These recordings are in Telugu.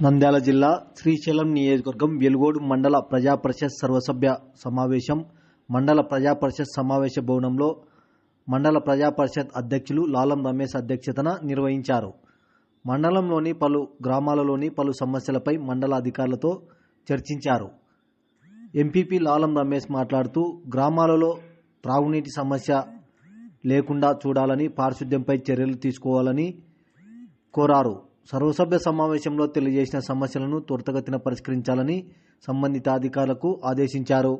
నంద్యాల జిల్లా శ్రీశైలం నియోజకవర్గం వెలుగోడు మండల ప్రజా పరిషత్ సర్వసభ్య సమావేశం మండల ప్రజా పరిషత్ సమావేశ భవనంలో మండల ప్రజా పరిషత్ అధ్యక్షులు లాలం రమేష్ అధ్యక్షతన నిర్వహించారు. మండలంలోని పలు గ్రామాలలోని పలు సమస్యలపై మండల అధికారులతో చర్చించారు. ఎంపీపీ లాలం రమేష్ మాట్లాడుతూ గ్రామాలలో త్రాగునీటి సమస్య లేకుండా చూడాలని పారిశుద్ధ్యంపై చర్యలు తీసుకోవాలని కోరారు. సర్వసభ్య సమావేశంలో తెలియజేసిన సమస్యలను త్వరితగతిన పరిష్కరించాలని సంబంధిత అధికారులకు ఆదేశించారు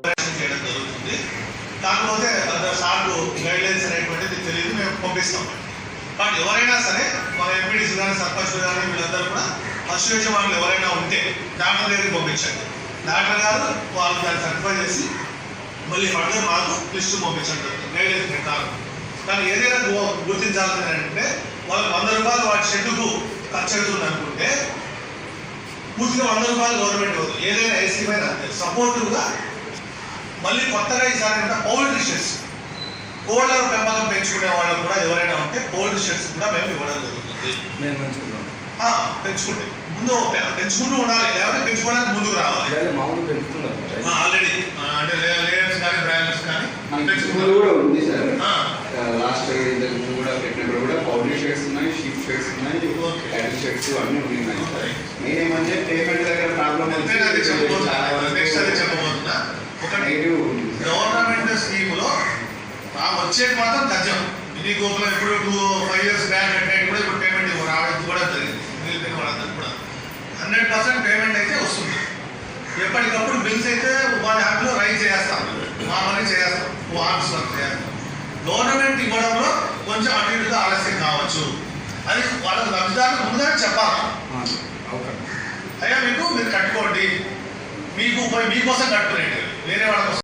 కానీ ఎవరైనా సరే మన ఎంపీడీసీ కానీ సర్పంచ్ కానీ వీళ్ళందరూ కూడా అసోసియేషన్ వాళ్ళు ఎవరైనా ఉంటే డాక్టర్ దగ్గరికి పంపించండి. డాక్టర్ గారు వాళ్ళు దాన్ని సర్టిఫై చేసి మళ్ళీ ఫర్దర్ మాకు లిస్టు పంపించండి. గైడ్ పెట్టాలి కానీ ఏదైనా గు- గుర్తించాల్సింది ఏంటంటే వాళ్ళకి వంద రూపాయలు వాటి షెడ్డుకు అవుతుంది అనుకుంటే పూర్తిగా వంద రూపాయలు గవర్నమెంట్ ఇవ్వదు. ఏదైనా ఏసీ పైన సపోర్టివ్గా మళ్ళీ కొత్తగా ఈసారి ఏంటంటే పౌల్ట్రీ షెడ్స్ కోళ్ళ పెంపకం పెంచుకునే వాళ్ళు కూడా ఎవరైనా ఉంటే పౌల్ట్రీ షెడ్స్ కూడా మేము ఇవ్వడం జరుగుతుంది. పెంచుకుంటాం. ముందు పెంచుకుంటూ ఉండాలి. లేకపోతే పెంచుకోవడానికి ముందుకు రావాలి. ఆల్రెడీ అంటే లేయర్స్ కానీ బ్రాండ్స్ కానీ పెంచుకుంటూ కూడా ఉంది సార్. లాస్ట్ కూడా పెట్టినప్పుడు కూడా పౌడరీ షర్ట్స్ ఉన్నాయి షీప్ షర్ట్స్ ఉన్నాయి. క్యాటిల్ షర్ట్స్ అన్నీ ఉన్నాయి. నేనేమంటే పేమెంట్ దగ్గర ప్రాబ్లం నేను అది చెప్పబోతున్నా. నెక్స్ట్ అది చెప్పబోతున్నా. నెగిటివ్. గవర్నమెంట్ స్కీములో ఆ వచ్చేది మాత్రం తథ్యం ఇది గోపులో ఇప్పుడు టూ ఫైవ్ ఇయర్స్ బ్యాక్ అంటే కూడా ఇప్పుడు పేమెంట్ రావడం కూడా జరిగింది మిగిలిపోయిన వాళ్ళందరూ కూడా. హండ్రెడ్ పర్సెంట్ పేమెంట్ అయితే వస్తుంది. ఎప్పటికప్పుడు బిల్స్ అయితే వాళ్ళ యాప్లో రైజ్ చేస్తాం. మా మనీ చేస్తాం. ఆఫీస్ వర్క్ చేస్తాం. గవర్నమెంట్ ఇవ్వడంలో కొంచెం అటు ఇటుగా ఆలస్యం కావచ్చు. అది వాళ్ళకి లబ్ధిదారులకు ముందుగానే చెప్పాలి. అయ్యా మీకు మీరు కట్టుకోండి. మీకు మీకోసం కట్టుకునేది. వేరే వాళ్ళ కోసం